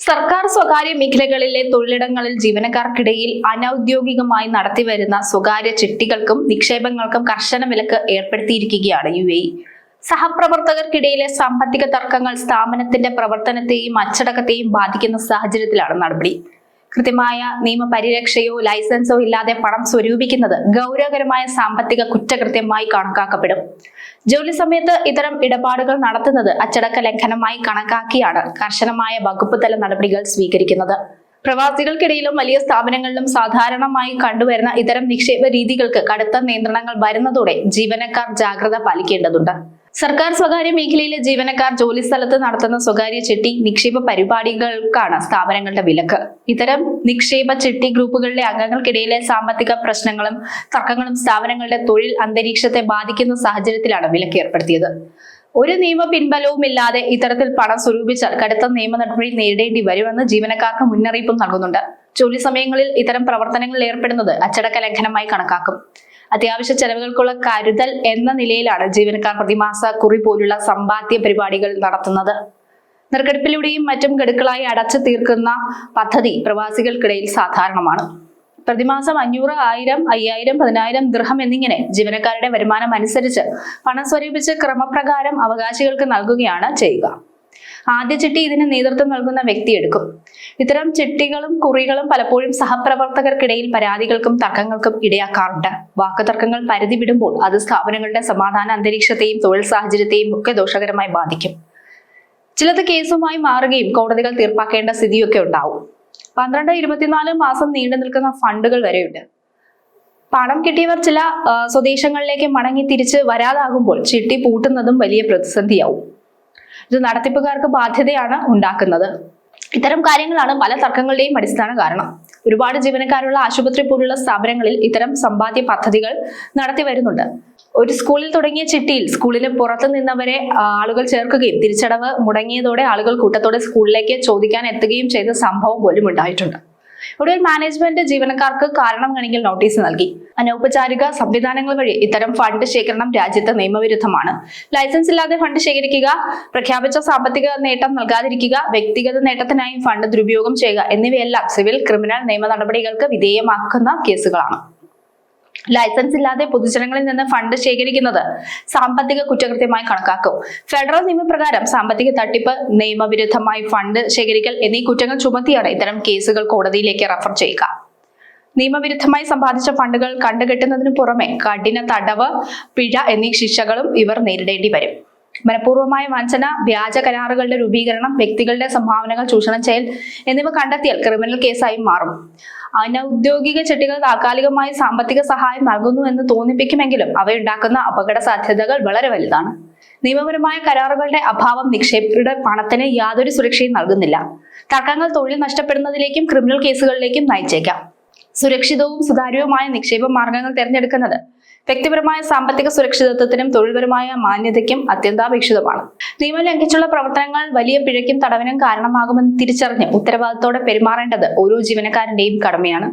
സർക്കാർ സ്വകാര്യ മേഖലകളിലെ തൊഴിലിടങ്ങളിൽ ജീവനക്കാർക്കിടയിൽ അനൌദ്യോഗികമായി നടത്തിവരുന്ന സ്വകാര്യ ചിട്ടികൾക്കും നിക്ഷേപങ്ങൾക്കും കർശന വിലക്ക് ഏർപ്പെടുത്തിയിരിക്കുകയാണ് യു എ സഹപ്രവർത്തകർക്കിടയിലെ സാമ്പത്തിക തർക്കങ്ങൾ സ്ഥാപനത്തിന്റെ പ്രവർത്തനത്തെയും അച്ചടക്കത്തെയും ബാധിക്കുന്ന സാഹചര്യത്തിലാണ് നടപടി. കൃത്യമായ നിയമപരിരക്ഷയോ ലൈസൻസോ ഇല്ലാതെ പണം സ്വരൂപിക്കുന്നത് ഗൗരവകരമായ സാമ്പത്തിക കുറ്റകൃത്യമായി കണക്കാക്കപ്പെടും. ജോലി സമയത്ത് ഇത്തരം ഇടപാടുകൾ നടത്തുന്നത് അച്ചടക്ക ലംഘനമായി കണക്കാക്കിയാണ് കർശനമായ വകുപ്പ് തല നടപടികൾ സ്വീകരിക്കുന്നത്. പ്രവാസികൾക്കിടയിലും വലിയ സ്ഥാപനങ്ങളിലും സാധാരണമായി കണ്ടുവരുന്ന ഇത്തരം നിക്ഷേപ രീതികൾക്ക് കടുത്ത നിയന്ത്രണങ്ങൾ വരുന്നതോടെ ജീവനക്കാർ ജാഗ്രത പാലിക്കേണ്ടതുണ്ട്. സർക്കാർ സ്വകാര്യ മേഖലയിലെ ജീവനക്കാർ ജോലി സ്ഥലത്ത് നടത്തുന്ന സ്വകാര്യ ചിട്ടി നിക്ഷേപ പരിപാടികൾക്കാണ് സ്ഥാപനങ്ങളുടെ വിലക്ക്. ഇത്തരം നിക്ഷേപ ചിട്ടി ഗ്രൂപ്പുകളിലെ അംഗങ്ങൾക്കിടയിലെ സാമ്പത്തിക പ്രശ്നങ്ങളും തർക്കങ്ങളും സ്ഥാപനങ്ങളുടെ തൊഴിൽ അന്തരീക്ഷത്തെ ബാധിക്കുന്ന സാഹചര്യത്തിലാണ് വിലക്ക് ഏർപ്പെടുത്തിയത്. ഒരു നിയമ പിൻബലവും ഇല്ലാതെ ഇത്തരത്തിൽ പണം സ്വരൂപിച്ചാൽ കടുത്ത നിയമ നടപടി നേരിടേണ്ടി വരുമെന്ന് ജീവനക്കാർക്ക് മുന്നറിയിപ്പും നൽകുന്നുണ്ട്. ജോലി സമയങ്ങളിൽ ഇത്തരം പ്രവർത്തനങ്ങളിൽ ഏർപ്പെടുന്നത് അച്ചടക്ക ലംഘനമായി കണക്കാക്കും. അത്യാവശ്യ ചെലവുകൾക്കുള്ള കരുതൽ എന്ന നിലയിലാണ് ജീവനക്കാർ പ്രതിമാസ കുറി പോലുള്ള സമ്പാദ്യ പരിപാടികൾ നടത്തുന്നത്. നെറുക്കെടുപ്പിലൂടെയും മറ്റും ഗഡുക്കളായി അടച്ചു തീർക്കുന്ന പദ്ധതി പ്രവാസികൾക്കിടയിൽ സാധാരണമാണ്. പ്രതിമാസം അഞ്ഞൂറ് ആയിരം അയ്യായിരം പതിനായിരം ദൃഹം എന്നിങ്ങനെ ജീവനക്കാരുടെ വരുമാനം അനുസരിച്ച് പണം സ്വരൂപിച്ച് ക്രമപ്രകാരം അവകാശികൾക്ക് നൽകുകയാണ് ചെയ്യുക. ആദ്യ ചിട്ടി ഇതിന് നേതൃത്വം നൽകുന്ന വ്യക്തി എടുക്കും. ഇത്തരം ചിട്ടികളും കുറികളും പലപ്പോഴും സഹപ്രവർത്തകർക്കിടയിൽ പരാതികൾക്കും തർക്കങ്ങൾക്കും ഇടയാക്കാറുണ്ട്. വാക്കുതർക്കങ്ങൾ പരിധി വിടുമ്പോൾ അത് സ്ഥാപനങ്ങളുടെ സമാധാന അന്തരീക്ഷത്തെയും തൊഴിൽ സാഹചര്യത്തെയും ഒക്കെ ദോഷകരമായി ബാധിക്കും. ചിലത് കേസുമായി മാറുകയും കോടതികൾ തീർപ്പാക്കേണ്ട സ്ഥിതിയൊക്കെ ഉണ്ടാവും. പന്ത്രണ്ട് ഇരുപത്തിനാല് മാസം നീണ്ടു നിൽക്കുന്ന ഫണ്ടുകൾ വരെയുണ്ട്. പണം കിട്ടിയവർ ചില സ്വദേശങ്ങളിലേക്ക് മടങ്ങി തിരിച്ച് വരാതാകുമ്പോൾ ചിട്ടി പൂട്ടുന്നതും വലിയ പ്രതിസന്ധിയാവും. ഇത് നടത്തിപ്പുകാർക്ക് ബാധ്യതയാണ് ഉണ്ടാക്കുന്നത്. ഇത്തരം കാര്യങ്ങളാണ് പല തർക്കങ്ങളുടെയും അടിസ്ഥാന കാരണം. ഒരുപാട് ജീവനക്കാരുള്ള ആശുപത്രി പോലുള്ള സ്ഥാപനങ്ങളിൽ ഇത്തരം സമ്പാദ്യ പദ്ധതികൾ നടത്തി വരുന്നുണ്ട്. ഒരു സ്കൂളിൽ തുടങ്ങിയ ചിട്ടിയിൽ സ്കൂളിന് പുറത്തു നിന്നവരെ ആളുകൾ ചേർക്കുകയും തിരിച്ചടവ് മുടങ്ങിയതോടെ ആളുകൾ കൂട്ടത്തോടെ സ്കൂളിലേക്ക് ചോദിക്കാൻ എത്തുകയും ചെയ്ത സംഭവം പോലും ഉണ്ടായിട്ടുണ്ട്. ഒടുവിൽ മാനേജ്മെന്റ് ജീവനക്കാർക്ക് കാരണം കാണിക്കൽ നോട്ടീസ് നൽകി. അനൗപചാരിക സംവിധാനങ്ങൾ വഴി ഇത്തരം ഫണ്ട് ശേഖരണം രാജ്യത്ത് നിയമവിരുദ്ധമാണ്. ലൈസൻസ് ഇല്ലാതെ ഫണ്ട് ശേഖരിക്കുക പ്രഖ്യാപിച്ച സാമ്പത്തിക നേട്ടം നൽകാതിരിക്കുക വ്യക്തിഗത നേട്ടത്തിനായി ഫണ്ട് ദുരുപയോഗം ചെയ്യുക എന്നിവയെല്ലാം സിവിൽ ക്രിമിനൽ നിയമ നടപടികൾക്ക് വിധേയമാക്കുന്ന കേസുകളാണ്. ലൈസൻസ് ഇല്ലാതെ പൊതുജനങ്ങളിൽ നിന്ന് ഫണ്ട് ശേഖരിക്കുന്നത് സാമ്പത്തിക കുറ്റകൃത്യമായി കണക്കാക്കും. ഫെഡറൽ നിയമപ്രകാരം സാമ്പത്തിക തട്ടിപ്പ് നിയമവിരുദ്ധമായി ഫണ്ട് ശേഖരിക്കൽ എന്നീ കുറ്റങ്ങൾ ചുമത്തിയാണ് ഇത്തരം കേസുകൾ കോടതിയിലേക്ക് റഫർ ചെയ്യുക. നിയമവിരുദ്ധമായി സമ്പാദിച്ച ഫണ്ടുകൾ കണ്ടുകെട്ടുന്നതിനു പുറമെ കഠിന തടവ് പിഴ എന്നീ ശിക്ഷകളും ഇവർ നേരിടേണ്ടി വരും. മനഃപൂർവമായ വഞ്ചന വ്യാജ കരാറുകളുടെ രൂപീകരണം വ്യക്തികളുടെ സംഭാവനകൾ ചൂഷണം ചെയ്യൽ എന്നിവ കണ്ടെത്തിയാൽ ക്രിമിനൽ കേസായി മാറും. അനൌദ്യോഗിക ചെട്ടികൾ താൽക്കാലികമായി സാമ്പത്തിക സഹായം നൽകുന്നു എന്ന് തോന്നിപ്പിക്കുമെങ്കിലും അവയുണ്ടാക്കുന്ന അപകട സാധ്യതകൾ വളരെ വലുതാണ്. നിയമപരമായ കരാറുകളുടെ അഭാവം നിക്ഷേപകരുടെ പണത്തിന് യാതൊരു സുരക്ഷയും നൽകുന്നില്ല. തർക്കങ്ങൾ തൊഴിൽ നഷ്ടപ്പെടുന്നതിലേക്കും ക്രിമിനൽ കേസുകളിലേക്കും നയിച്ചേക്കാം. സുരക്ഷിതവും സുതാര്യവുമായ നിക്ഷേപ മാർഗങ്ങൾ തിരഞ്ഞെടുക്കുന്നത് വ്യക്തിപരമായ സാമ്പത്തിക സുരക്ഷിതത്വത്തിനും തൊഴിൽപരമായ മാന്യതയ്ക്കും അത്യന്താപേക്ഷിതമാണ്. നിയമം ലംഘിച്ചുള്ള പ്രവർത്തനങ്ങൾ വലിയ പിഴയ്ക്കും തടവിനും കാരണമാകുമെന്ന് തിരിച്ചറിഞ്ഞ് ഉത്തരവാദിത്തോടെ പെരുമാറേണ്ടത് ഓരോ ജീവനക്കാരന്റെയും കടമയാണ്.